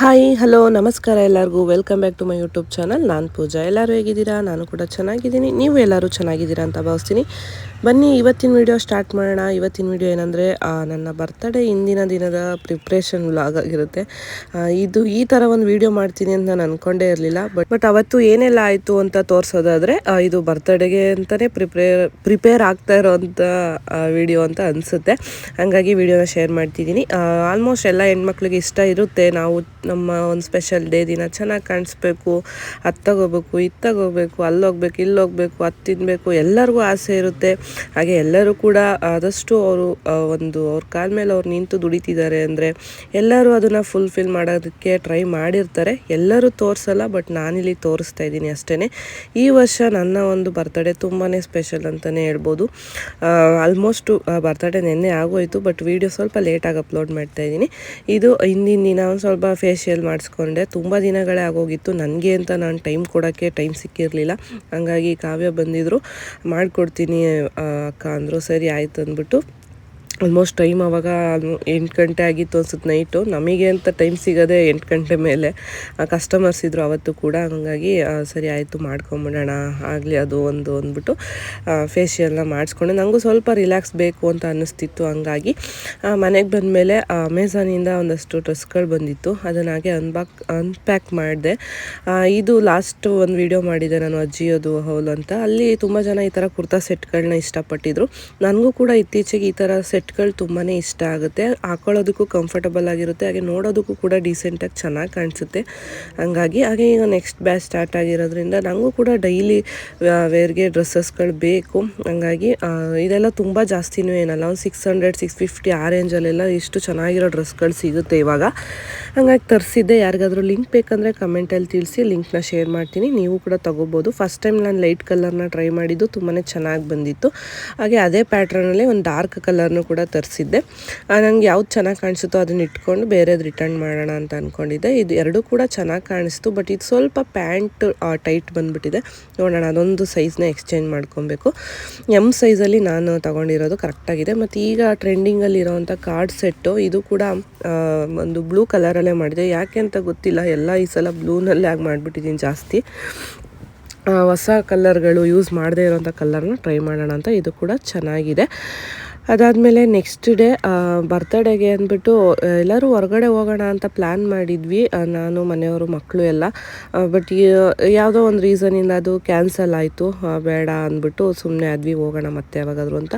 Hi, hello, ನಮಸ್ಕಾರ ಎಲ್ಲರಿಗೂ. Welcome back to my YouTube channel ನಾನು ಪೂಜಾ. ಎಲ್ಲರೂ ಹೇಗಿದ್ದೀರಾ? ನಾನು ಕೂಡ ಚೆನ್ನಾಗಿದ್ದೀನಿ. ನೀವು ಎಲ್ಲರೂ ಚೆನ್ನಾಗಿದ್ದೀರಾ ಅಂತ ಭಾವಿಸ್ತೀನಿ. ಬನ್ನಿ, ಇವತ್ತಿನ ವಿಡಿಯೋ ಸ್ಟಾರ್ಟ್ ಮಾಡೋಣ. ಇವತ್ತಿನ ವಿಡಿಯೋ ಏನಂದರೆ ನನ್ನ ಬರ್ತಡೇ ಇಂದಿನ ದಿನದ ಪ್ರಿಪ್ರೇಷನ್ ವ್ಲಾಗ್ ಆಗಿರುತ್ತೆ. ಇದು ಈ ಥರ ಒಂದು ವಿಡಿಯೋ ಮಾಡ್ತೀನಿ ಅಂತ ನಾನು ಅಂದ್ಕೊಂಡೇ ಇರಲಿಲ್ಲ ಬಟ್ ಬಟ್ ಅವತ್ತು ಏನೆಲ್ಲ ಆಯಿತು ಅಂತ ತೋರಿಸೋದಾದರೆ ಇದು ಬರ್ತಡೇಗೆ ಅಂತಲೇ ಪ್ರಿಪೇರ್ ಪ್ರಿಪೇರ್ ಆಗ್ತಾ ಇರೋವಂಥ ವಿಡಿಯೋ ಅಂತ ಅನಿಸುತ್ತೆ. ಹಾಗಾಗಿ ವಿಡಿಯೋನ ಶೇರ್ ಮಾಡ್ತಿದ್ದೀನಿ. ಆಲ್ಮೋಸ್ಟ್ ಎಲ್ಲ ಹೆಣ್ಮಕ್ಳಿಗೆ ಇಷ್ಟ ಇರುತ್ತೆ. ನಾವು ನಮ್ಮ ಒಂದು ಸ್ಪೆಷಲ್ ಡೇ ದಿನ ಚೆನ್ನಾಗಿ ಕಾಣಿಸ್ಬೇಕು ಅತ್ತಗೋಗ್ಬೇಕು ಇತ್ತಗೋಗ್ಬೇಕು ಅಲ್ಲೋಗ್ಬೇಕು ಇಲ್ಲೋಗ್ಬೇಕು ಅತ್ತಿನ್ಬೇಕು ಎಲ್ಲರಿಗೂ ಆಸೆ ಇರುತ್ತೆ. ಹಾಗೆ ಎಲ್ಲರೂ ಕೂಡ ಆದಷ್ಟು ಅವರು ಒಂದು ಅವ್ರ ಕಾಲ ಮೇಲೆ ಅವ್ರು ನಿಂತು ದುಡಿತಿದ್ದಾರೆ ಅಂದರೆ ಎಲ್ಲರೂ ಅದನ್ನು ಫುಲ್ಫಿಲ್ ಮಾಡೋದಕ್ಕೆ ಟ್ರೈ ಮಾಡಿರ್ತಾರೆ. ಎಲ್ಲರೂ ತೋರಿಸಲ್ಲ ಬಟ್ ನಾನಿಲ್ಲಿ ತೋರಿಸ್ತಾ ಇದ್ದೀನಿ ಅಷ್ಟೇ ಈ ವರ್ಷ ನನ್ನ ಒಂದು ಬರ್ತಡೇ ತುಂಬಾ ಸ್ಪೆಷಲ್ ಅಂತಲೇ ಹೇಳ್ಬೋದು. ಆಲ್ಮೋಸ್ಟು ಬರ್ತಡೇ ನಿನ್ನೆ ಆಗೋಯಿತು ಬಟ್ ವಿಡಿಯೋ ಸ್ವಲ್ಪ ಲೇಟಾಗಿ ಅಪ್ಲೋಡ್ ಮಾಡ್ತಾ ಇದ್ದೀನಿ. ಇದು ಹಿಂದಿನ ದಿನ ಒಂದು ಸ್ವಲ್ಪ ಫೇಶಿಯಲ್ ಮಾಡಿಸ್ಕೊಂಡೆ. ತುಂಬ ದಿನಗಳೇ ಆಗೋಗಿತ್ತು. ನನಗೆ ಅಂತ ನಾನು ಟೈಮ್ ಕೊಡೋಕ್ಕೆ ಟೈಮ್ ಸಿಕ್ಕಿರಲಿಲ್ಲ. ಹಂಗಾಗಿ ಕಾವ್ಯ ಬಂದಿದ್ದರು ಮಾಡಿಕೊಡ್ತೀನಿ ಅಕ್ಕ ಅಂದರು ಸರಿ ಆಯ್ತು ಅಂದ್ಬಿಟ್ಟು ಆಲ್ಮೋಸ್ಟ್ ಟೈಮ್ ಅವಾಗ ಎಂಟು ಗಂಟೆ ಆಗಿತ್ತು ಅನ್ಸುತ್ತೆ ನೈಟು ನಮಗೆ ಅಂತ ಟೈಮ್ ಸಿಗೋದೆ ಎಂಟು ಗಂಟೆ ಮೇಲೆ ಕಸ್ಟಮರ್ಸ್ ಇದ್ದರು ಅವತ್ತು ಕೂಡ ಹಾಗಾಗಿ ಸರಿ ಆಯಿತು ಮಾಡ್ಕೊಂಬಿಡೋಣ, ಆಗಲಿ ಅದು ಒಂದು ಅಂದ್ಬಿಟ್ಟು ಫೇಶಿಯಲ್ನ ಮಾಡಿಸ್ಕೊಂಡೆ. ನನಗೂ ಸ್ವಲ್ಪ ರಿಲ್ಯಾಕ್ಸ್ ಬೇಕು ಅಂತ ಅನ್ನಿಸ್ತಿತ್ತು ಹಂಗಾಗಿ ಮನೆಗೆ ಬಂದಮೇಲೆ ಅಮೆಝಾನಿಂದ ಒಂದಷ್ಟು ಡ್ರೆಸ್ಗಳು ಬಂದಿತ್ತು. ಅದನ್ನ ಹಾಗೆ ಅನ್ಬಾಕ್ ಅನ್ಪ್ಯಾಕ್ ಮಾಡಿದೆ. ಇದು ಲಾಸ್ಟ್ ಒಂದು ವಿಡಿಯೋ ಮಾಡಿದೆ ನಾನು, ಅಜ್ಜಿಯೋದು ಹೌಲ್ ಅಂತ. ಅಲ್ಲಿ ತುಂಬ ಜನ ಈ ಥರ ಕುರ್ತಾ ಸೆಟ್ಗಳನ್ನ ಇಷ್ಟಪಟ್ಟಿದ್ರು. ನನಗೂ ಕೂಡ ಇತ್ತೀಚೆಗೆ ಈ ಥರ ಸೆಟ್ಗಳು ತುಂಬಾ ಇಷ್ಟ ಆಗುತ್ತೆ. ಹಾಕೊಳ್ಳೋದಕ್ಕೂ ಕಂಫರ್ಟಬಲ್ ಆಗಿರುತ್ತೆ. ಹಾಗೆ ನೋಡೋದಕ್ಕೂ ಕೂಡ ಡೀಸೆಂಟಾಗಿ ಚೆನ್ನಾಗಿ ಕಾಣಿಸುತ್ತೆ. ಹಂಗಾಗಿ ಹಾಗೆ ಈಗ ನೆಕ್ಸ್ಟ್ ಬ್ಯಾಚ್ ಸ್ಟಾರ್ಟ್ ಆಗಿರೋದ್ರಿಂದ ನನಗೂ ಕೂಡ ಡೈಲಿ ವೇರ್ಗೆ ಡ್ರೆಸ್ಸಸ್ಗಳು ಬೇಕು. ಹಂಗಾಗಿ ಇದೆಲ್ಲ ತುಂಬ ಜಾಸ್ತಿನೂ ಏನಲ್ಲ. ಒಂದು ಸಿಕ್ಸ್ ಹಂಡ್ರೆಡ್ ಸಿಕ್ಸ್ ಫಿಫ್ಟಿ ಆ ರೇಂಜಲ್ಲೆಲ್ಲ ಇಷ್ಟು ಚೆನ್ನಾಗಿರೋ ಡ್ರೆಸ್ಗಳು ಸಿಗುತ್ತೆ ಇವಾಗ. ಹಂಗಾಗಿ ತರಿಸಿದ್ದೆ. ಯಾರಿಗಾದರೂ ಲಿಂಕ್ ಬೇಕಂದರೆ ಕಮೆಂಟಲ್ಲಿ ತಿಳಿಸಿ ಲಿಂಕ್ನ ಶೇರ್ ಮಾಡ್ತೀನಿ. ನೀವು ಕೂಡ ತೊಗೋಬೋದು. ಫಸ್ಟ್ ಟೈಮ್ ನಾನು ಲೈಟ್ ಕಲರ್ನ ಟ್ರೈ ಮಾಡಿದ್ದು ತುಂಬಾ ಚೆನ್ನಾಗಿ ಬಂದಿತ್ತು. ಹಾಗೆ ಅದೇ ಪ್ಯಾಟ್ರನಲ್ಲಿ ಒಂದು ಡಾರ್ಕ್ ಕಲರ್ನು ಕೂಡ ತರಿಸಿದ್ದೆ. ನನಗೆ ಯಾವ್ದು ಚೆನ್ನಾಗಿ ಕಾಣಿಸುತ್ತೋ ಅದನ್ನ ಇಟ್ಕೊಂಡು ಬೇರೆದು ರಿಟರ್ನ್ ಮಾಡೋಣ ಅಂತ ಅಂದ್ಕೊಂಡಿದ್ದೆ ಇದು ಎರಡೂ ಕೂಡ ಚೆನ್ನಾಗಿ ಕಾಣಿಸ್ತು ಬಟ್ ಇದು ಸ್ವಲ್ಪ ಪ್ಯಾಂಟ್ ಟೈಟ್ ಬಂದುಬಿಟ್ಟಿದೆ. ನೋಡೋಣ, ಅದೊಂದು ಸೈಜ್ನ ಎಕ್ಸ್ಚೇಂಜ್ ಮಾಡ್ಕೊಬೇಕು. ಎಂ ಸೈಜಲ್ಲಿ ನಾನು ತಗೊಂಡಿರೋದು ಕರೆಕ್ಟಾಗಿದೆ ಮತ್ತು ಈಗ ಟ್ರೆಂಡಿಂಗಲ್ಲಿ ಇರೋವಂಥ ಕಾರ್ಡ್ ಸೆಟ್ಟು ಇದು ಕೂಡ ಒಂದು ಬ್ಲೂ ಕಲರಲ್ಲೇ ಮಾಡಿದೆ. ಯಾಕೆ ಅಂತ ಗೊತ್ತಿಲ್ಲ. ಎಲ್ಲ ಈ ಸಲ ಬ್ಲೂನಲ್ಲೇ ಆಗಿ ಮಾಡಿಬಿಟ್ಟಿದ್ದೀನಿ ಜಾಸ್ತಿ. ಹೊಸ ಕಲ್ಲರ್ಗಳು ಯೂಸ್ ಮಾಡದೇ ಇರೋಂಥ ಕಲರ್ನ ಟ್ರೈ ಮಾಡೋಣ ಅಂತ ಇದು ಕೂಡ ಚೆನ್ನಾಗಿದೆ. ಅದಾದಮೇಲೆ ನೆಕ್ಸ್ಟ್ ಡೇ ಬರ್ತಡೇಗೆ ಅಂದ್ಬಿಟ್ಟು ಎಲ್ಲರೂ ಹೊರಗಡೆ ಹೋಗೋಣ ಅಂತ ಪ್ಲ್ಯಾನ್ ಮಾಡಿದ್ವಿ. ನಾನು, ಮನೆಯವರು ಮಕ್ಕಳು ಎಲ್ಲ. ಬಟ್ ಯಾವುದೋ ಒಂದು ರೀಸನಿಂದ ಅದು ಕ್ಯಾನ್ಸಲ್ ಆಯಿತು. ಬೇಡ ಅಂದ್ಬಿಟ್ಟು ಸುಮ್ಮನೆ ಆದ್ವಿ ಹೋಗೋಣ ಮತ್ತೆ ಯಾವಾಗಾದರೂ ಅಂತ.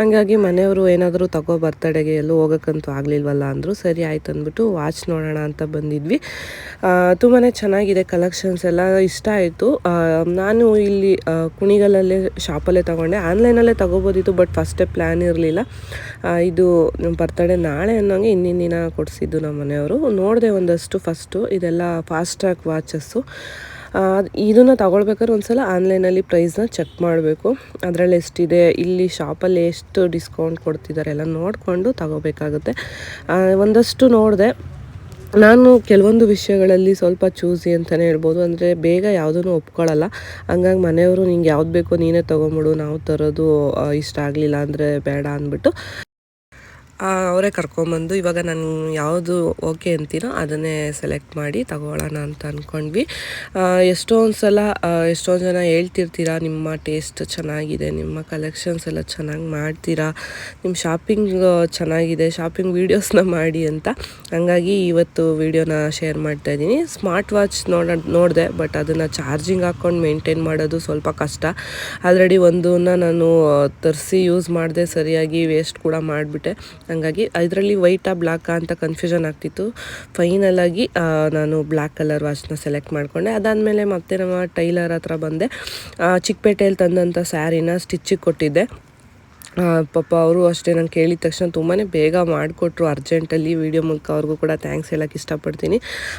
ಹಂಗಾಗಿ ಮನೆಯವರು ಏನಾದರೂ ತಗೋ ಬರ್ತಡೇಗೆ ಎಲ್ಲೂ ಹೋಗೋಕ್ಕಂತೂ ಆಗಲಿಲ್ವಲ್ಲ ಅಂದರು. ಸರಿ ಆಯ್ತು ಅಂದ್ಬಿಟ್ಟು ವಾಚ್ ನೋಡೋಣ ಅಂತ ಬಂದಿದ್ವಿ. ತುಂಬಾ ಚೆನ್ನಾಗಿದೆ ಕಲೆಕ್ಷನ್ಸ್ ಎಲ್ಲ. ಇಷ್ಟ ಆಯಿತು. ನಾನು ಇಲ್ಲಿ ಕುಣಿಗಲಲ್ಲೇ ಶಾಪಲ್ಲೇ ತಗೊಂಡೆ. ಆನ್ಲೈನಲ್ಲೇ ತಗೋಬೋದಿತ್ತು ಬಟ್ ಫಸ್ಟೇ ಪ್ಲ್ಯಾನ್ ಇರಲಿಲ್ಲ. ಇದು ನಮ್ಮ ಬರ್ತಡೇ ನಾಳೆ ಅನ್ನೋಂಗೆ ಹಿಂದಿನ ದಿನ ಕೊಡಿಸಿದ್ದು ನಮ್ಮ ಮನೆಯವರು. ನೋಡಿದೆ ಒಂದಷ್ಟು ಫಸ್ಟು ಇದೆಲ್ಲ ಫಾಸ್ಟ್ ಟ್ರ್ಯಾಕ್ ವಾಚಸ್ಸು ಇದನ್ನು ತಗೊಳ್ಬೇಕಾದ್ರೆ ಒಂದ್ಸಲ ಆನ್ಲೈನಲ್ಲಿ ಪ್ರೈಸ್ನ ಚೆಕ್ ಮಾಡಬೇಕು. ಅದರಲ್ಲಿ ಎಷ್ಟಿದೆ, ಇಲ್ಲಿ ಶಾಪಲ್ಲಿ ಎಷ್ಟು ಡಿಸ್ಕೌಂಟ್ ಕೊಡ್ತಿದ್ದಾರೆ ಎಲ್ಲ ನೋಡಿಕೊಂಡು ತಗೋಬೇಕಾಗುತ್ತೆ. ಒಂದಷ್ಟು ನೋಡಿದೆ. ನಾನು ಕೆಲವೊಂದು ವಿಷಯಗಳಲ್ಲಿ ಸ್ವಲ್ಪ ಚೂಸಿ ಅಂತಲೇ ಹೇಳ್ಬೋದು. ಅಂದರೆ ಬೇಗ ಯಾವುದನ್ನು ಒಪ್ಕೊಳ್ಳಲ್ಲ ಹಂಗಾಗಿ ಮನೆಯವರು ನಿಂಗೆ ಯಾವ್ದು ಬೇಕೋ ನೀನೇ ತೊಗೊಂಬಿಡು ನಾವು ತರೋದು ಇಷ್ಟ ಆಗಲಿಲ್ಲ ಅಂದರೆ ಬೇಡ ಅಂದ್ಬಿಟ್ಟು ಅವರೇ ಕರ್ಕೊಂಬಂದು ಇವಾಗ ನಾನು ಯಾವುದು ಓಕೆ ಅಂತೀನೋ ಅದನ್ನೇ ಸೆಲೆಕ್ಟ್ ಮಾಡಿ ತಗೊಳ್ಳೋಣ ಅಂತ ಅಂದ್ಕೊಂಡ್ವಿ ಎಷ್ಟೊಂದು ಸಲ ಎಷ್ಟೊಂದು ಜನ ಹೇಳ್ತಿರ್ತೀರಾ, ನಿಮ್ಮ ಟೇಸ್ಟ್ ಚೆನ್ನಾಗಿದೆ, ನಿಮ್ಮ ಕಲೆಕ್ಷನ್ಸ್ ಎಲ್ಲ ಚೆನ್ನಾಗಿ ಮಾಡ್ತೀರಾ, ನಿಮ್ಮ ಶಾಪಿಂಗ್ ಚೆನ್ನಾಗಿದೆ ಶಾಪಿಂಗ್ ವೀಡಿಯೋಸ್ನ ಮಾಡಿ ಅಂತ. ಹಂಗಾಗಿ ಇವತ್ತು ವೀಡಿಯೋನ ಶೇರ್ ಮಾಡ್ತಾ ಇದ್ದೀನಿ. ಸ್ಮಾರ್ಟ್ ವಾಚ್ ನೋಡ, ನೋಡಿದೆ ಬಟ್ ಅದನ್ನು ಚಾರ್ಜಿಂಗ್ ಹಾಕ್ಕೊಂಡು ಮೇಂಟೈನ್ ಮಾಡೋದು ಸ್ವಲ್ಪ ಕಷ್ಟ. ಆಲ್ರೆಡಿ ಒಂದನ್ನ ನಾನು ತರಿಸಿ ಯೂಸ್ ಮಾಡಿದೆ, ಸರಿಯಾಗಿ ವೇಸ್ಟ್ ಕೂಡ ಮಾಡಿಬಿಟ್ಟೆ. ಹಂಗಾಗಿ ಇದರಲ್ಲಿ ವೈಟಾ ಬ್ಲ್ಯಾಕಾ ಅಂತ ಕನ್ಫ್ಯೂಷನ್ ಆಗ್ತಿತ್ತು. ಫೈನಲ್ ಆಗಿ ನಾನು ಬ್ಲ್ಯಾಕ್ ಕಲರ್ ವಾಚ್ನ ಸೆಲೆಕ್ಟ್ ಮಾಡಿಕೊಂಡೆ. ಅದಾದಮೇಲೆ ಮತ್ತೆ ನಮ್ಮ ಟೈಲರ್ ಹತ್ರ ಬಂದೆ. ಚಿಕ್ಕಪೇಟೆಯಲ್ಲಿ ತಂದಂಥ ಸ್ಯಾರಿನ ಸ್ಟಿಚ್ಚಿಗೆ ಕೊಟ್ಟಿದ್ದೆ. ಪಾಪ ಅವರು ಅಷ್ಟೇ ನಾನು ಕೇಳಿದ ತಕ್ಷಣ ತುಂಬಾ ಬೇಗ ಮಾಡಿಕೊಟ್ರು ಅರ್ಜೆಂಟಲ್ಲಿ. ವಿಡಿಯೋ ಮೂಲಕ ಅವ್ರಿಗೂ ಕೂಡ ಥ್ಯಾಂಕ್ಸ್ ಹೇಳೋಕ್ಕೆ ಇಷ್ಟಪಡ್ತೀನಿ.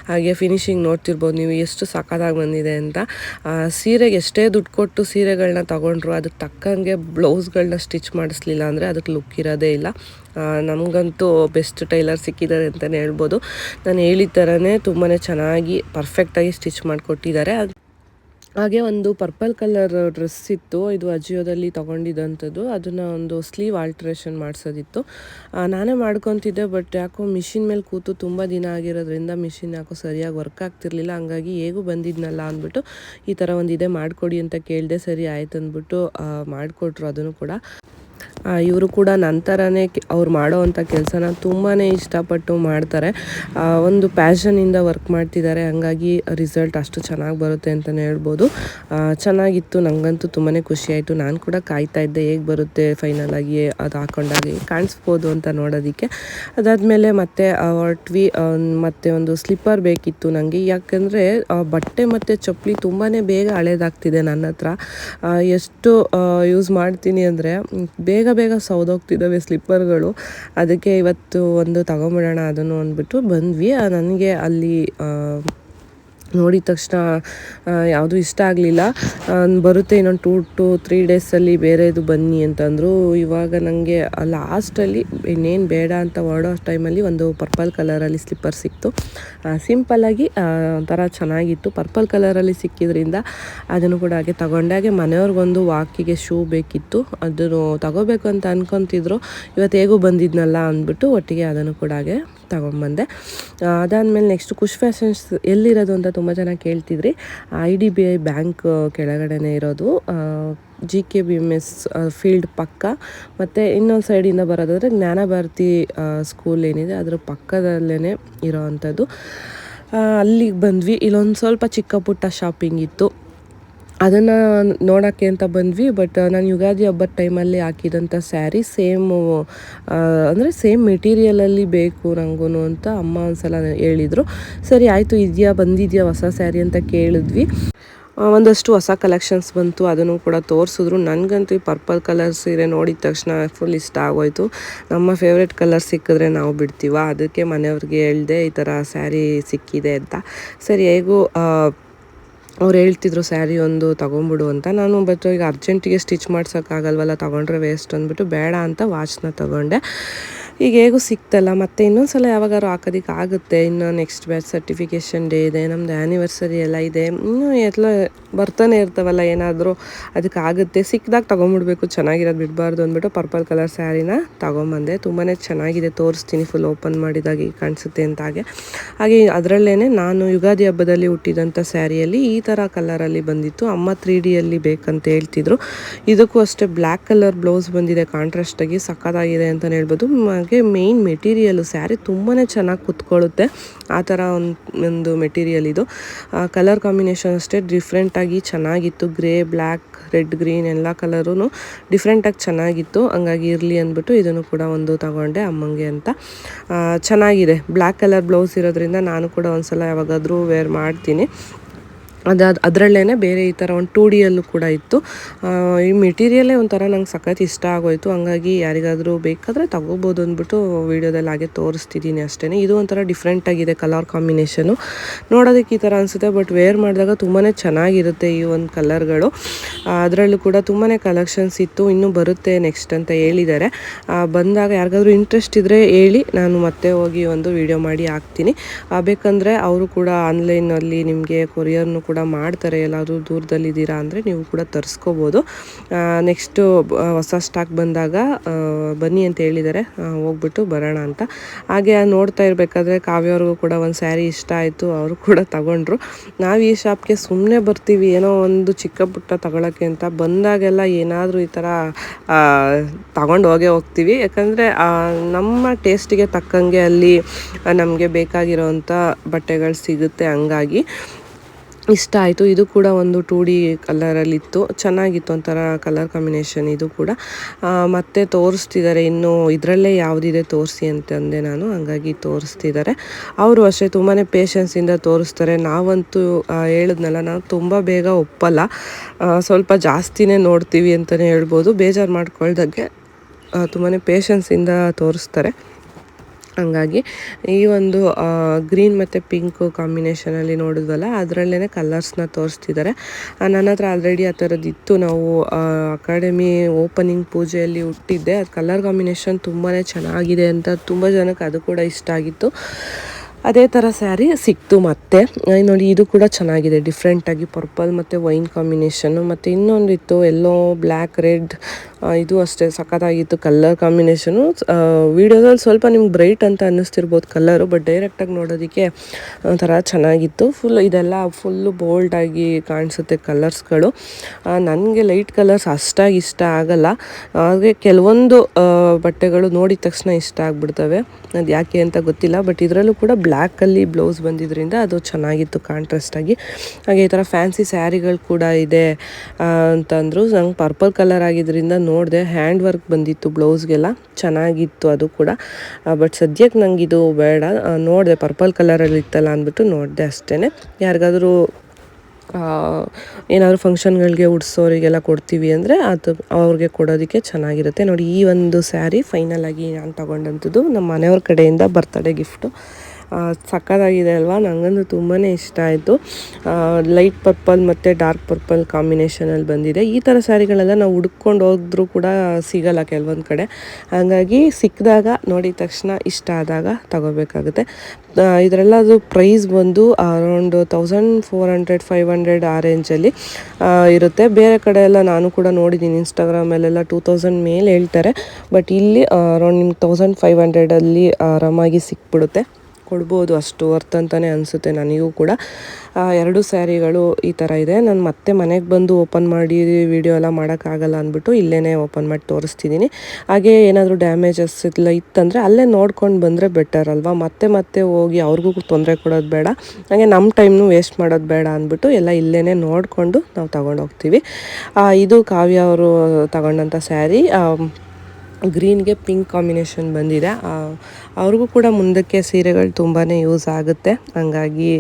ಹಾಗೆ ಫಿನಿಶಿಂಗ್ ನೋಡ್ತಿರ್ಬೋದು ನೀವು ಎಷ್ಟು ಸಖತ್ತಾಗಿ ಬಂದಿದೆ ಅಂತ. ಸೀರೆಗೆ ಎಷ್ಟೇ ದುಡ್ಡು ಕೊಟ್ಟು ಸೀರೆಗಳನ್ನ ತೊಗೊಂಡ್ರು ಅದಕ್ಕೆ ತಕ್ಕಂಗೆ ಬ್ಲೌಸ್ಗಳನ್ನ ಸ್ಟಿಚ್ ಮಾಡಿಸ್ಲಿಲ್ಲ ಅಂದರೆ ಅದಕ್ಕೆ ಲುಕ್ ಇರೋದೇ ಇಲ್ಲ. ನಮಗಂತೂ ಬೆಸ್ಟ್ ಟೈಲರ್ ಸಿಕ್ಕಿದ್ದಾರೆ ಅಂತಲೇ ಹೇಳ್ಬೋದು. ನಾನು ಹೇಳಿದ ಥರನೇ ತುಂಬಾ ಚೆನ್ನಾಗಿ ಪರ್ಫೆಕ್ಟಾಗಿ ಸ್ಟಿಚ್ ಮಾಡಿಕೊಟ್ಟಿದ್ದಾರೆ. ಹಾಗೆ ಒಂದು ಪರ್ಪಲ್ ಕಲರ್ ಡ್ರೆಸ್ ಇತ್ತು. ಇದು ಅಜಿಯೋದಲ್ಲಿ ತೊಗೊಂಡಿದ್ದಂಥದ್ದು ಅದನ್ನು ಒಂದು ಸ್ಲೀವ್ ಆಲ್ಟ್ರೇಷನ್ ಮಾಡಿಸೋದಿತ್ತು. ನಾನೇ ಮಾಡ್ಕೊತಿದ್ದೆ, ಬಟ್ ಯಾಕೋ ಮಿಷಿನ್ ಮೇಲೆ ಕೂತು ತುಂಬ ದಿನ ಆಗಿರೋದ್ರಿಂದ ಮಿಷಿನ್ ಯಾಕೋ ಸರಿಯಾಗಿ ವರ್ಕ್ ಆಗ್ತಿರ್ಲಿಲ್ಲ. ಹಂಗಾಗಿ ಹೇಗೂ ಬಂದಿದ್ನಲ್ಲ ಅಂದ್ಬಿಟ್ಟು ಈ ಥರ ಒಂದು ಇದೆ ಮಾಡಿಕೊಡಿ ಅಂತ ಕೇಳಿದೆ ಸರಿ ಆಯ್ತು ಅಂದ್ಬಿಟ್ಟು ಮಾಡಿಕೊಟ್ರು ಅದನ್ನು ಕೂಡ. ಇವರು ಕೂಡ ನಂತರನೇ ಅವ್ರು ಮಾಡೋ ಅಂಥ ಕೆಲಸನ ತುಂಬಾ ಇಷ್ಟಪಟ್ಟು ಮಾಡ್ತಾರೆ. ಒಂದು ಪ್ಯಾಷನಿಂದ ವರ್ಕ್ ಮಾಡ್ತಿದ್ದಾರೆ ಹಂಗಾಗಿ ರಿಸಲ್ಟ್ ಅಷ್ಟು ಚೆನ್ನಾಗಿ ಬರುತ್ತೆ ಅಂತಲೇ ಹೇಳ್ಬೋದು. ಚೆನ್ನಾಗಿತ್ತು. ನನಗಂತೂ ತುಂಬಾ ಖುಷಿ ಆಯಿತು. ನಾನು ಕೂಡ ಕಾಯ್ತಾ ಇದ್ದೆ. ಹೇಗೆ ಬರುತ್ತೆ ಫೈನಲ್ ಆಗಿ ಅದು ಹಾಕೊಂಡಾಗಿ ಕಾಣಿಸ್ಬೋದು ಅಂತ ನೋಡೋದಕ್ಕೆ. ಅದಾದಮೇಲೆ ಮತ್ತೆ ಹೊರಟ್ವಿ ಮತ್ತೆ ಒಂದು ಸ್ಲಿಪ್ಪರ್ ಬೇಕಿತ್ತು ನನಗೆ ಯಾಕಂದರೆ ಬಟ್ಟೆ ಮತ್ತು ಚಪ್ಪಲಿ ತುಂಬಾ ಬೇಗ ಹಳೇದಾಗ್ತಿದೆ ನನ್ನ ಹತ್ರ. ಎಷ್ಟು ಯೂಸ್ ಮಾಡ್ತೀನಿ ಅಂದರೆ, ಬೇಗ ಬೇಗ ಸೌದೋಗ್ತಿದ್ದಾವೆ ಸ್ಲಿಪ್ಪರ್ಗಳು. ಅದಕ್ಕೆ ಇವತ್ತು ಒಂದು ತಗೊಂಬಿಡೋಣ ಅದನ್ನು ಅಂದ್ಬಿಟ್ಟು ಬಂದ್ವಿ. ನನಗೆ ಅಲ್ಲಿ ನೋಡಿದ ತಕ್ಷಣ ಯಾವುದೂ ಇಷ್ಟ ಆಗಲಿಲ್ಲ. ಬರುತ್ತೆ ಇನ್ನೊಂದು ಟೂ ಟು ತ್ರೀ ಡೇಸಲ್ಲಿ ಬೇರೆದು ಬನ್ನಿ ಅಂತಂದರು. ಇವಾಗ ನನಗೆ ಲಾಸ್ಟಲ್ಲಿ ಇನ್ನೇನು ಬೇಡ ಅಂತ ಹೊರಡೋ ಟೈಮಲ್ಲಿ ಒಂದು ಪರ್ಪಲ್ ಕಲರಲ್ಲಿ ಸ್ಲಿಪ್ಪರ್ ಸಿಕ್ತು. ಸಿಂಪಲ್ಲಾಗಿ ಒಂಥರ ಚೆನ್ನಾಗಿತ್ತು. ಪರ್ಪಲ್ ಕಲರಲ್ಲಿ ಸಿಕ್ಕಿದ್ರಿಂದ ಅದನ್ನು ಕೂಡ ಹಾಗೆ ತಗೊಂಡಾಗೆ ಮನೆಯವ್ರಿಗೊಂದು ವಾಕಿಗೆ ಶೂ ಬೇಕಿತ್ತು. ಅದನ್ನು ತಗೋಬೇಕು ಅಂತ ಅಂದ್ಕೊತಿದ್ರು ಇವತ್ತು ಹೇಗೂ ಬಂದಿದ್ನಲ್ಲ ಅಂದ್ಬಿಟ್ಟು ಒಟ್ಟಿಗೆ ಅದನ್ನು ಕೂಡ ಹಾಗೆ ತಗೊಂಬಂದೆ ಅದಾದಮೇಲೆ ನೆಕ್ಸ್ಟ್ ಖುಷ್ ಫ್ಯಾಷನ್ಸ್ ಎಲ್ಲಿರೋದು ಅಂತ ತುಂಬ ಜನ ಕೇಳ್ತಿದ್ರಿ. I D B I bank ಕೆಳಗಡೆನೇ ಇರೋದು. G K B M S field ಪಕ್ಕ. ಮತ್ತು ಇನ್ನೊಂದು ಸೈಡಿಂದ ಬರೋದಾದರೆ ಜ್ಞಾನಭಾರತಿ ಸ್ಕೂಲ್ ಏನಿದೆ, ಅದರ ಪಕ್ಕದಲ್ಲೇ ಇರೋ ಅಂಥದ್ದು. ಅಲ್ಲಿಗೆ ಬಂದ್ವಿ. ಇಲ್ಲೊಂದು ಸ್ವಲ್ಪ ಚಿಕ್ಕ ಪುಟ್ಟ ಶಾಪಿಂಗ್ ಇತ್ತು. ಅದನ್ನು ನೋಡೋಕ್ಕೆ ಅಂತ ಬಂದ್ವಿ ಬಟ್ ನಾನು ಯುಗಾದಿ ಹಬ್ಬದ ಟೈಮಲ್ಲಿ ಹಾಕಿದಂಥ ಸ್ಯಾರಿ ಸೇಮ್ ಅಂದರೆ ಸೇಮ್ ಮೆಟೀರಿಯಲಲ್ಲಿ ಬೇಕು ನನಗೂ ಅಂತ ಅಮ್ಮ ಒಂದ್ಸಲ ಹೇಳಿದರು. ಸರಿ, ಆಯಿತು, ಇದೆಯಾ, ಬಂದಿದೆಯಾ ಹೊಸ ಸ್ಯಾರಿ ಅಂತ ಕೇಳಿದ್ವಿ. ಒಂದಷ್ಟು ಹೊಸ ಕಲೆಕ್ಷನ್ಸ್ ಬಂತು, ಅದನ್ನು ಕೂಡ ತೋರಿಸಿದ್ರು. ನನಗಂತೂ ಈ ಪರ್ಪಲ್ ಕಲರ್ ಸೀರೆ ನೋಡಿದ ತಕ್ಷಣ ಫುಲ್ ಇಷ್ಟ ಆಗೋಯ್ತು. ನಮ್ಮ ಫೇವ್ರೆಟ್ ಕಲರ್ ಸಿಕ್ಕಿದ್ರೆ ನಾವು ಬಿಡ್ತೀವ? ಅದಕ್ಕೆ ಮನೆಯವ್ರಿಗೆ ಹೇಳಿದೆ ಈ ಥರ ಸ್ಯಾರಿ ಸಿಕ್ಕಿದೆ ಅಂತ. ಸರಿ, ಹೇಗೂ ಅವ್ರು ಹೇಳ್ತಿದ್ರು, ಸ್ಯಾರಿ ಒಂದು ತೊಗೊಂಬಿಡು ಅಂತ. ನಾನು ಬಟ್ ಈಗ ಅರ್ಜೆಂಟಿಗೆ ಸ್ಟಿಚ್ ಮಾಡ್ಸೋಕ್ಕಾಗಲ್ವಲ್ಲ, ತೊಗೊಂಡ್ರೆ ವೇಸ್ಟ್ ಅಂದ್ಬಿಟ್ಟು ಬೇಡ ಅಂತ ವಾಚ್ನ ತೊಗೊಂಡೆ. ಈಗ ಹೇಗೂ ಸಿಕ್ತಲ್ಲ, ಮತ್ತು ಇನ್ನೊಂದು ಸಲ ಯಾವಾಗಾದ್ರು ಹಾಕೋದಕ್ಕೆ ಆಗುತ್ತೆ. ಇನ್ನು ನೆಕ್ಸ್ಟ್ ಬ್ಯಾಚ್ ಸರ್ಟಿಫಿಕೇಷನ್ ಡೇ ಇದೆ ನಮ್ಮದು ಆ್ಯನಿವರ್ಸರಿ ಎಲ್ಲ ಇದೆ. ಇನ್ನೂ ಎಲ್ಲ ಬರ್ತಾನೆ ಇರ್ತಾವಲ್ಲ, ಏನಾದರೂ ಅದಕ್ಕೆ ಆಗುತ್ತೆ. ಸಿಕ್ಕಿದಾಗ ತೊಗೊಂಬಿಡ್ಬೇಕು ಚೆನ್ನಾಗಿರೋದು ಬಿಡಬಾರ್ದು ಅಂದ್ಬಿಟ್ಟು ಪರ್ಪಲ್ ಕಲರ್ ಸ್ಯಾರಿನ ತೊಗೊಂಬಂದೆ ತುಂಬಾ ಚೆನ್ನಾಗಿದೆ, ತೋರಿಸ್ತೀನಿ ಫುಲ್ ಓಪನ್ ಮಾಡಿದಾಗ ಕಾಣಿಸುತ್ತೆ ಅಂತ ಹಾಗೆ. ಹಾಗೆ ಅದರಲ್ಲೇ ನಾನು ಯುಗಾದಿ ಹಬ್ಬದಲ್ಲಿ ಹುಟ್ಟಿದಂಥ ಸ್ಯಾರಿಯಲ್ಲಿ ಈ ಥರ ಕಲರಲ್ಲಿ ಬಂದಿತ್ತು. ಅಮ್ಮ ತ್ರೀ ಡಿಯಲ್ಲಿ ಬೇಕಂತ ಹೇಳ್ತಿದ್ರು. ಇದಕ್ಕೂ ಅಷ್ಟೇ ಬ್ಲ್ಯಾಕ್ ಕಲರ್ ಬ್ಲೌಸ್ ಬಂದಿದೆ. ಕಾಂಟ್ರಾಸ್ಟಾಗಿ ಸಖತ್ತಾಗಿದೆ ಅಂತಲೇ ಹೇಳ್ಬೋದು. ಹಾಗೆ ಮೇಯ್ನ್ ಮೆಟೀರಿಯಲು ಸ್ಯಾರಿ ತುಂಬಾ ಚೆನ್ನಾಗಿ ಕುತ್ಕೊಳ್ಳುತ್ತೆ. ಆ ಥರ ಒಂದು ಒಂದು ಮೆಟೀರಿಯಲ್ ಇದು. ಕಲರ್ ಕಾಂಬಿನೇಷನ್ ಅಷ್ಟೇ ಡಿಫ್ರೆಂಟಾಗಿ ಚೆನ್ನಾಗಿತ್ತು. ಗ್ರೇ ಬ್ಲ್ಯಾಕ್ ರೆಡ್ ಗ್ರೀನ್ ಎಲ್ಲ ಕಲರೂ ಡಿಫ್ರೆಂಟಾಗಿ ಚೆನ್ನಾಗಿತ್ತು. ಹಂಗಾಗಿ ಇರಲಿ ಅಂದ್ಬಿಟ್ಟು ಇದನ್ನು ಕೂಡ ಒಂದು ತಗೊಂಡೆ ಅಮ್ಮಂಗೆ ಅಂತ. ಚೆನ್ನಾಗಿದೆ. ಬ್ಲ್ಯಾಕ್ ಕಲರ್ ಬ್ಲೌಸ್ ಇರೋದ್ರಿಂದ ನಾನು ಕೂಡ ಒಂದ್ಸಲ ಯಾವಾಗಾದರೂ ವೇರ್ ಮಾಡ್ತೀನಿ. ಅದಾದ ಅದರಲ್ಲೇ ಬೇರೆ ಈ ಥರ ಒಂದು ಟೂ ಡಿಯಲ್ಲೂ ಕೂಡ ಇತ್ತು. ಈ ಮೆಟೀರಿಯಲೇ ಒಂಥರ ನಂಗೆ ಸಖತ್ ಇಷ್ಟ ಆಗೋಯಿತು. ಹಂಗಾಗಿ ಯಾರಿಗಾದರೂ ಬೇಕಾದರೆ ತಗೋಬೋದು ಅಂದ್ಬಿಟ್ಟು ವೀಡಿಯೋದಲ್ಲಿ ಹಾಗೆ ತೋರಿಸ್ತಿದ್ದೀನಿ ಅಷ್ಟೇ ಇದು ಒಂಥರ ಡಿಫ್ರೆಂಟ್ ಆಗಿದೆ ಕಲರ್ ಕಾಂಬಿನೇಷನು ನೋಡೋದಕ್ಕೆ ಈ ಥರ ಅನಿಸುತ್ತೆ ಬಟ್ ವೇರ್ ಮಾಡಿದಾಗ ತುಂಬಾ ಚೆನ್ನಾಗಿರುತ್ತೆ ಈ ಒಂದು ಕಲರ್ಗಳು ಅದರಲ್ಲೂ ಕೂಡ ತುಂಬಾ ಕಲೆಕ್ಷನ್ಸ್ ಇತ್ತು. ಇನ್ನೂ ಬರುತ್ತೆ ನೆಕ್ಸ್ಟ್ ಅಂತ ಹೇಳಿದ್ದಾರೆ. ಬಂದಾಗ ಯಾರಿಗಾದ್ರೂ ಇಂಟ್ರೆಸ್ಟ್ ಇದ್ದರೆ ಹೇಳಿ, ನಾನು ಮತ್ತೆ ಹೋಗಿ ಒಂದು ವಿಡಿಯೋ ಮಾಡಿ ಹಾಕ್ತೀನಿ. ಬೇಕಂದರೆ ಅವರು ಕೂಡ ಆನ್ಲೈನಲ್ಲಿ ನಿಮಗೆ ಕೊರಿಯರ್ನು ಕೂಡ ಮಾಡ್ತಾರೆ ಎಲ್ಲಾದರೂ ದೂರದಲ್ಲಿದ್ದೀರಾ ಅಂದರೆ ನೀವು ಕೂಡ ತರಿಸ್ಕೋಬೋದು. ನೆಕ್ಸ್ಟು ಹೊಸ ಸ್ಟಾಕ್ ಬಂದಾಗ ಬನ್ನಿ ಅಂತ ಹೇಳಿದ್ದಾರೆ. ಹೋಗ್ಬಿಟ್ಟು ಬರೋಣ ಅಂತ. ಹಾಗೆ ನೋಡ್ತಾ ಇರಬೇಕಾದ್ರೆ ಕಾವ್ಯವ್ರಿಗೂ ಕೂಡ ಒಂದು ಸ್ಯಾರಿ ಇಷ್ಟ ಆಯಿತು, ಅವರು ಕೂಡ ತಗೊಂಡ್ರು. ನಾವು ಈ ಶಾಪ್ಗೆ ಸುಮ್ಮನೆ ಬರ್ತೀವಿ, ಏನೋ ಒಂದು ಚಿಕ್ಕ ಪುಟ್ಟ ತಗೊಳಕ್ಕೆ ಅಂತ. ಬಂದಾಗೆಲ್ಲ ಏನಾದರೂ ಈ ಥರ ತಗೊಂಡು ಹೋಗೇ ಹೋಗ್ತೀವಿ. ಯಾಕಂದರೆ ನಮ್ಮ ಟೇಸ್ಟಿಗೆ ತಕ್ಕಂಗೆ ಅಲ್ಲಿ ನಮಗೆ ಬೇಕಾಗಿರೋವಂಥ ಬಟ್ಟೆಗಳು ಸಿಗುತ್ತೆ ಹಂಗಾಗಿ. ಇಷ್ಟ ಆಯಿತು. ಇದು ಕೂಡ ಒಂದು ಟೂ ಡಿ ಕಲರಲ್ಲಿತ್ತು. ಚೆನ್ನಾಗಿತ್ತು ಒಂಥರ ಕಲರ್ ಕಾಂಬಿನೇಷನ್ ಇದು ಕೂಡ. ಮತ್ತೆ ತೋರಿಸ್ತಿದ್ದಾರೆ. ಇನ್ನು ಇದರಲ್ಲೇ ಯಾವುದಿದೆ ತೋರಿಸಿ ಅಂತಂದೆ ನಾನು. ಹಂಗಾಗಿ ತೋರಿಸ್ತಿದ್ದಾರೆ. ಅವರು ಅಷ್ಟೇ ತುಂಬಾ ಪೇಷನ್ಸಿಂದ ತೋರಿಸ್ತಾರೆ. ನಾವಂತೂ ಹೇಳಿದ್ನಲ್ಲ ನಾವು ತುಂಬ ಬೇಗ ಒಪ್ಪಲ್ಲ. ಸ್ವಲ್ಪ ಜಾಸ್ತಿನೇ ನೋಡ್ತೀವಿ ಅಂತಲೇ ಹೇಳ್ಬೋದು. ಬೇಜಾರು ಮಾಡ್ಕೊಳ್ದಂಗೆ ತುಂಬಾ ಪೇಷನ್ಸಿಂದ ತೋರಿಸ್ತಾರೆ. ಹಂಗಾಗಿ ಈ ಒಂದು ಗ್ರೀನ್ ಮತ್ತು ಪಿಂಕು ಕಾಂಬಿನೇಷನಲ್ಲಿ ನೋಡಿದ್ವಲ್ಲ ಅದರಲ್ಲೇ ಕಲರ್ಸ್ನ ತೋರಿಸ್ತಿದ್ದಾರೆ ನನ್ನ ಹತ್ರ ಆಲ್ರೆಡಿ ಆ ಥರದ್ದು ಇತ್ತು. ನಾವು ಅಕಾಡೆಮಿ ಓಪನಿಂಗ್ ಪೂಜೆಯಲ್ಲಿ ಹುಟ್ಟಿದ್ದೆ. ಅದು ಕಲರ್ ಕಾಂಬಿನೇಷನ್ ತುಂಬಾ ಚೆನ್ನಾಗಿದೆ ಅಂತ ತುಂಬ ಜನಕ್ಕೆ ಅದು ಕೂಡ ಇಷ್ಟ ಆಗಿತ್ತು. ಅದೇ ಥರ ಸ್ಯಾರಿ ಸಿಕ್ತು ಮತ್ತೆ. ನೋಡಿ, ಇದು ಕೂಡ ಚೆನ್ನಾಗಿದೆ. ಡಿಫ್ರೆಂಟಾಗಿ ಪರ್ಪಲ್ ಮತ್ತು ವೈನ್ ಕಾಂಬಿನೇಷನ್ನು ಮತ್ತು ಇನ್ನೊಂದಿತ್ತು ಎಲ್ಲೋ ಬ್ಲ್ಯಾಕ್ ರೆಡ್ ಇದು ಅಷ್ಟೇ, ಸಖತ್ತಾಗಿತ್ತು ಕಲರ್ ಕಾಂಬಿನೇಷನು ವೀಡಿಯೋದಲ್ಲಿ ಸ್ವಲ್ಪ ನಿಮ್ಗೆ ಬ್ರೈಟ್ ಅಂತ ಅನ್ನಿಸ್ತಿರ್ಬೋದು ಕಲರು ಬಟ್ ಡೈರೆಕ್ಟಾಗಿ ನೋಡೋದಕ್ಕೆ ಒಂಥರ ಚೆನ್ನಾಗಿತ್ತು. ಫುಲ್ ಇದೆಲ್ಲ ಫುಲ್ಲು ಬೋಲ್ಡಾಗಿ ಕಾಣಿಸುತ್ತೆ ಕಲರ್ಸ್ಗಳು ನನಗೆ ಲೈಟ್ ಕಲರ್ಸ್ ಅಷ್ಟಾಗಿ ಇಷ್ಟ ಆಗಲ್ಲ. ಹಾಗೆ ಕೆಲವೊಂದು ಬಟ್ಟೆಗಳು ನೋಡಿದ ತಕ್ಷಣ ಇಷ್ಟ ಆಗ್ಬಿಡ್ತವೆ. ಅದು ಯಾಕೆ ಅಂತ ಗೊತ್ತಿಲ್ಲ ಬಟ್ ಇದರಲ್ಲೂ ಕೂಡ ಬ್ಲ್ಯಾಕಲ್ಲಿ ಬ್ಲೌಸ್ ಬಂದಿದ್ದರಿಂದ ಅದು ಚೆನ್ನಾಗಿತ್ತು ಕಾಂಟ್ರಾಸ್ಟಾಗಿ ಹಾಗೆ ಈ ಥರ ಫ್ಯಾನ್ಸಿ ಸ್ಯಾರಿಗಳು ಕೂಡ ಇದೆ ಅಂತಂದರು. ನಂಗೆ ಪರ್ಪಲ್ ಕಲರ್ ಆಗಿದ್ದರಿಂದ ನೋಡಿದೆ ಹ್ಯಾಂಡ್ ವರ್ಕ್ ಬಂದಿತ್ತು ಬ್ಲೌಸ್ಗೆಲ್ಲ. ಚೆನ್ನಾಗಿತ್ತು ಅದು ಕೂಡ. ಬಟ್ ಸದ್ಯಕ್ಕೆ ನಂಗೆ ಇದು ಬೇಡ. ನೋಡಿದೆ ಪರ್ಪಲ್ ಕಲರಲ್ಲಿ ಇತ್ತಲ್ಲ ಅಂದ್ಬಿಟ್ಟು ನೋಡಿದೆ ಅಷ್ಟೇ ಯಾರಿಗಾದರೂ ಏನಾದರೂ ಫಂಕ್ಷನ್ಗಳಿಗೆ ಉಡ್ಸೋರಿಗೆಲ್ಲ ಕೊಡ್ತೀವಿ ಅಂದರೆ ಅದು ಅವ್ರಿಗೆ ಕೊಡೋದಕ್ಕೆ ಚೆನ್ನಾಗಿರುತ್ತೆ. ನೋಡಿ, ಈ ಒಂದು ಸ್ಯಾರಿ ಫೈನಲ್ ಆಗಿ ನಾನು ತಗೊಂಡಂಥದ್ದು ನಮ್ಮ ಮನೆಯವ್ರ ಕಡೆಯಿಂದ ಬರ್ತಡೇ ಗಿಫ್ಟು ಸಕ್ಕತ್ತಾಗಿದೆ ಅಲ್ವಾ? ನನಗಂತೂ ತುಂಬಾ ಇಷ್ಟ ಆಯಿತು. ಲೈಟ್ ಪರ್ಪಲ್ ಮತ್ತು ಡಾರ್ಕ್ ಪರ್ಪಲ್ ಕಾಂಬಿನೇಷನಲ್ಲಿ ಬಂದಿದೆ. ಈ ಥರ ಸ್ಯಾರಿಗಳೆಲ್ಲ ನಾವು ಹುಡ್ಕೊಂಡು ಹೋದ್ರೂ ಕೂಡ ಸಿಗಲ್ಲ ಕೆಲವೊಂದು ಕಡೆ. ಹಾಗಾಗಿ ಸಿಕ್ಕಿದಾಗ ನೋಡಿದ ತಕ್ಷಣ ಇಷ್ಟ ಆದಾಗ ತಗೋಬೇಕಾಗುತ್ತೆ. ಇದರೆಲ್ಲ ಅದು ಪ್ರೈಸ್ ಬಂದು around thousand four hundred five hundred ಆ ರೇಂಜಲ್ಲಿ ಇರುತ್ತೆ. ಬೇರೆ ಕಡೆ ಎಲ್ಲ ನಾನು ಕೂಡ ನೋಡಿದ್ದೀನಿ ಇನ್ಸ್ಟಾಗ್ರಾಮಲ್ಲೆಲ್ಲ ಟೂ ತೌಸಂಡ್ ಮೇಲೆ ಹೇಳ್ತಾರೆ. ಬಟ್ ಇಲ್ಲಿ ಅರೌಂಡ್ ನಿಮ್ಗೆ ತೌಸಂಡ್ ಫೈವ್ ಹಂಡ್ರೆಡಲ್ಲಿ ಆರಾಮಾಗಿ ಸಿಕ್ಬಿಡುತ್ತೆ. ಕೊಡ್ಬೋದು, ಅಷ್ಟು ವರ್ತ್ ಅಂತಲೇ ಅನಿಸುತ್ತೆ ನನಗೂ ಕೂಡ. ಎರಡು ಸ್ಯಾರಿಗಳು ಈ ಥರ ಇದೆ. ನಾನು ಮತ್ತೆ ಮನೆಗೆ ಬಂದು ಓಪನ್ ಮಾಡಿ ವಿಡಿಯೋ ಎಲ್ಲ ಮಾಡೋಕ್ಕಾಗಲ್ಲ ಅಂದ್ಬಿಟ್ಟು ಇಲ್ಲೇ ಓಪನ್ ಮಾಡಿ ತೋರಿಸ್ತಿದ್ದೀನಿ ಹಾಗೆ ಏನಾದರೂ ಡ್ಯಾಮೇಜಸ್ ಇಲ್ಲ ಇತ್ತಂದರೆ ಅಲ್ಲೇ ನೋಡ್ಕೊಂಡು ಬಂದರೆ ಬೆಟರ್ ಅಲ್ವಾ? ಮತ್ತೆ ಮತ್ತೆ ಹೋಗಿ ಅವ್ರಿಗೂ ತೊಂದರೆ ಕೊಡೋದು ಬೇಡ. ಹಾಗೆ ನಮ್ಮ ಟೈಮ್ನು ವೇಸ್ಟ್ ಮಾಡೋದು ಬೇಡ ಅಂದ್ಬಿಟ್ಟು ಎಲ್ಲ ಇಲ್ಲೇ ನೋಡಿಕೊಂಡು ನಾವು ತಗೊಂಡೋಗ್ತೀವಿ ಇದು ಕಾವ್ಯ ಅವರು ತಗೊಂಡಂಥ ಸ್ಯಾರಿ. ಗ್ರೀನ್ಗೆ ಪಿಂಕ್ ಕಾಂಬಿನೇಷನ್ ಬಂದಿದೆ. ಅವ್ರಿಗೂ ಕೂಡ ಮುಂದಕ್ಕೆ ಸೀರೆಗಳು ತುಂಬಾ ಯೂಸ್ ಆಗುತ್ತೆ. ಹಂಗಾಗಿ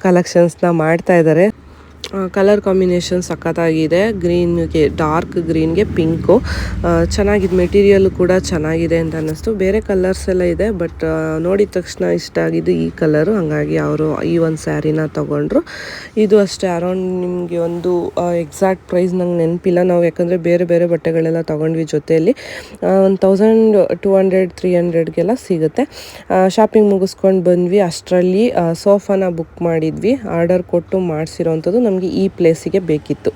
ಕಲೆಕ್ಷನ್ಸ್ನ ಮಾಡ್ತಾ ಇದ್ದಾರೆ. ಕಲರ್ ಕಾಂಬಿನೇಷನ್ ಸಖತ್ತಾಗಿದೆ. ಗ್ರೀನ್ಗೆ ಡಾರ್ಕ್ ಗ್ರೀನ್ಗೆ ಪಿಂಕು ಚೆನ್ನಾಗಿದೆ ಮೆಟೀರಿಯಲ್ ಕೂಡ ಚೆನ್ನಾಗಿದೆ ಅಂತ ಅನ್ನಿಸ್ತು. ಬೇರೆ ಕಲರ್ಸ್ ಎಲ್ಲ ಇದೆ ಬಟ್ ನೋಡಿದ ತಕ್ಷಣ ಇಷ್ಟ ಆಗಿದ್ದು ಈ ಕಲರು ಹಾಗಾಗಿ ಅವರು ಈ ಒಂದು ಸ್ಯಾರಿನ ತೊಗೊಂಡ್ರು. ಇದು ಅಷ್ಟೇ ಅರೌಂಡ್ ನಿಮಗೆ ಒಂದು ಎಕ್ಸಾಕ್ಟ್ ಪ್ರೈಸ್ ನಂಗೆ ನೆನಪಿಲ್ಲ. ನಾವು ಯಾಕಂದರೆ ಬೇರೆ ಬೇರೆ ಬಟ್ಟೆಗಳೆಲ್ಲ ತೊಗೊಂಡ್ವಿ ಜೊತೆಯಲ್ಲಿ. ಒಂದು ತೌಸಂಡ್ ಟೂ ಹಂಡ್ರೆಡ್ ತ್ರೀ ಹಂಡ್ರೆಡ್ಗೆಲ್ಲ ಸಿಗುತ್ತೆ. ಶಾಪಿಂಗ್ ಮುಗಿಸ್ಕೊಂಡು ಬಂದ್ವಿ. ಅಷ್ಟರಲ್ಲಿ ಸೋಫಾನ ಬುಕ್ ಮಾಡಿದ್ವಿ. ಆರ್ಡರ್ ಕೊಟ್ಟು ಮಾಡಿಸಿರೋವಂಥದ್ದು ನಮಗೆ ಈ ಪ್ಲೇಸಿಗೆ ಬೇಕಿತ್ತು.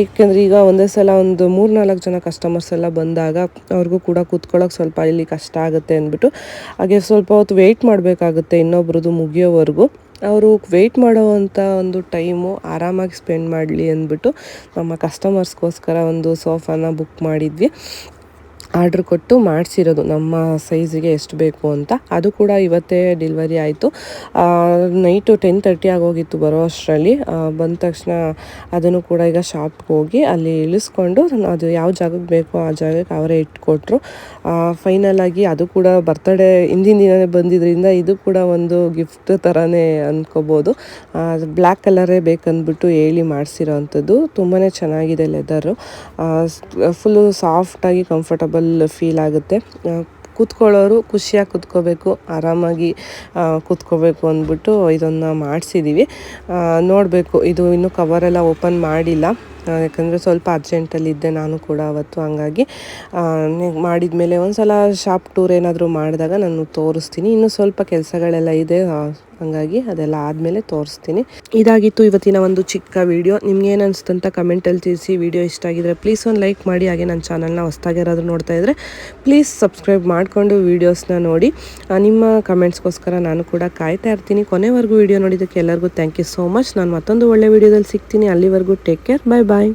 ಏಕೆಂದರೆ ಈಗ ಒಂದೇ ಸಲ ಒಂದು ಮೂರು ನಾಲ್ಕು ಜನ ಕಸ್ಟಮರ್ಸ್ ಎಲ್ಲ ಬಂದಾಗ ಅವ್ರಿಗೂ ಕೂಡ ಕೂತ್ಕೊಳ್ಳೋಕೆ ಸ್ವಲ್ಪ ಇಲ್ಲಿ ಕಷ್ಟ ಆಗುತ್ತೆ ಅಂದ್ಬಿಟ್ಟು, ಹಾಗೆ ಸ್ವಲ್ಪ ಹೊತ್ತು ವೆಯ್ಟ್ ಮಾಡಬೇಕಾಗುತ್ತೆ ಇನ್ನೊಬ್ರದ್ದು ಮುಗಿಯೋವರೆಗೂ. ಅವರು ವೆಯ್ಟ್ ಮಾಡುವಂಥ ಒಂದು ಟೈಮು ಆರಾಮಾಗಿ ಸ್ಪೆಂಡ್ ಮಾಡಲಿ ಅಂದ್ಬಿಟ್ಟು ನಮ್ಮ ಕಸ್ಟಮರ್ಸ್ಗೋಸ್ಕರ ಒಂದು ಸೋಫಾನ ಬುಕ್ ಮಾಡಿದ್ವಿ. ಆರ್ಡ್ರ್ ಕೊಟ್ಟು ಮಾಡಿಸಿರೋದು. ನಮ್ಮ ಸೈಜಿಗೆ ಎಷ್ಟು ಬೇಕು ಅಂತ. ಅದು ಕೂಡ ಇವತ್ತೇ ಡೆಲಿವರಿ ಆಯಿತು. ನೈಟು ಟೆನ್ ತರ್ಟಿ ಆಗೋಗಿತ್ತು ಬರೋ ಅಷ್ಟರಲ್ಲಿ. ಬಂದ ತಕ್ಷಣ ಅದನ್ನು ಕೂಡ ಈಗ ಶಾಪ್ಗೆ ಹೋಗಿ ಅಲ್ಲಿ ಇಳಿಸ್ಕೊಂಡು ಅದು ಯಾವ ಜಾಗಕ್ಕೆ ಬೇಕೋ ಆ ಜಾಗಕ್ಕೆ ಅವರೇ ಇಟ್ಕೊಟ್ರು. ಫೈನಲ್ ಆಗಿ ಅದು ಕೂಡ ಬರ್ತಡೇ ಹಿಂದಿನ ದಿನವೇ ಬಂದಿದ್ದರಿಂದ ಇದು ಕೂಡ ಒಂದು ಗಿಫ್ಟ್ ಥರನೇ ಅಂದ್ಕೋಬೋದು ಬ್ಲ್ಯಾಕ್ ಕಲರೇ ಬೇಕಂದ್ಬಿಟ್ಟು ಹೇಳಿ ಮಾಡಿಸಿರೋ ಅಂಥದ್ದು. ತುಂಬಾ ಚೆನ್ನಾಗಿದೆ ಲೆದರು ಫುಲ್ಲು ಸಾಫ್ಟಾಗಿ ಕಂಫರ್ಟಬಲ್ ಫೀಲ್ ಆಗುತ್ತೆ. ಕೂತ್ಕೊಳ್ಳೋರು ಖುಷಿಯಾಗಿ ಕೂತ್ಕೋಬೇಕು, ಆರಾಮಾಗಿ ಕುತ್ಕೋಬೇಕು ಅಂದ್ಬಿಟ್ಟು ಇದನ್ನು ಮಾಡಿಸಿದ್ದೀವಿ ನೋಡಬೇಕು, ಇದು ಇನ್ನೂ ಕವರೆಲ್ಲ ಓಪನ್ ಮಾಡಿಲ್ಲ. ಯಾಕಂದರೆ ಸ್ವಲ್ಪ ಅರ್ಜೆಂಟಲ್ಲಿದ್ದೆ ನಾನು ಕೂಡ ಅವತ್ತು, ಹಂಗಾಗಿ ಮಾಡಿದ ಮೇಲೆ ಒಂದು ಸಲ ಶಾಪ್ ಟೂರ್ ಏನಾದರೂ ಮಾಡಿದಾಗ ನಾನು ತೋರಿಸ್ತೀನಿ. ಇನ್ನೂ ಸ್ವಲ್ಪ ಕೆಲಸಗಳೆಲ್ಲ ಇದೆ ಹಾಗಾಗಿ ಅದೆಲ್ಲ ಆದಮೇಲೆ ತೋರಿಸ್ತೀನಿ. ಇದಾಗಿತ್ತು ಇವತ್ತಿನ ಒಂದು ಚಿಕ್ಕ ವಿಡಿಯೋ ನಿಮ್ಗೆ ಏನು ಅನಿಸ್ತಂತ ಕಮೆಂಟಲ್ಲಿ ತಿಳಿಸಿ. ವಿಡಿಯೋ ಇಷ್ಟ ಆಗಿದ್ರೆ ಪ್ಲೀಸ್ ಒಂದು ಲೈಕ್ ಮಾಡಿ. ಹಾಗೆ ನನ್ನ ಚಾನಲ್ನ ಹೊಸ್ದಾಗಿ ಯಾರಾದರೂ ನೋಡ್ತಾ ಇದ್ದರೆ ಪ್ಲೀಸ್ ಸಬ್ಸ್ಕ್ರೈಬ್ ಮಾಡಿಕೊಂಡು ವೀಡಿಯೋಸ್ನ ನೋಡಿ. ನಿಮ್ಮ ಕಮೆಂಟ್ಸ್ಗೋಸ್ಕರ ನಾನು ಕೂಡ ಕಾಯ್ತಾ ಇರ್ತೀನಿ. ಕೊನೆವರೆಗೂ ವಿಡಿಯೋ ನೋಡಿದ್ದಕ್ಕೆ ಎಲ್ಲರಿಗೂ ಥ್ಯಾಂಕ್ ಯು ಸೋ ಮಚ್ ನಾನು ಮತ್ತೊಂದು ಒಳ್ಳೆ ವಿಡಿಯೋದಲ್ಲಿ ಸಿಗ್ತೀನಿ. ಅಲ್ಲಿವರೆಗೂ ಟೇಕ್ ಕೇರ್ ಬಾಯ್ ಬಾಯ್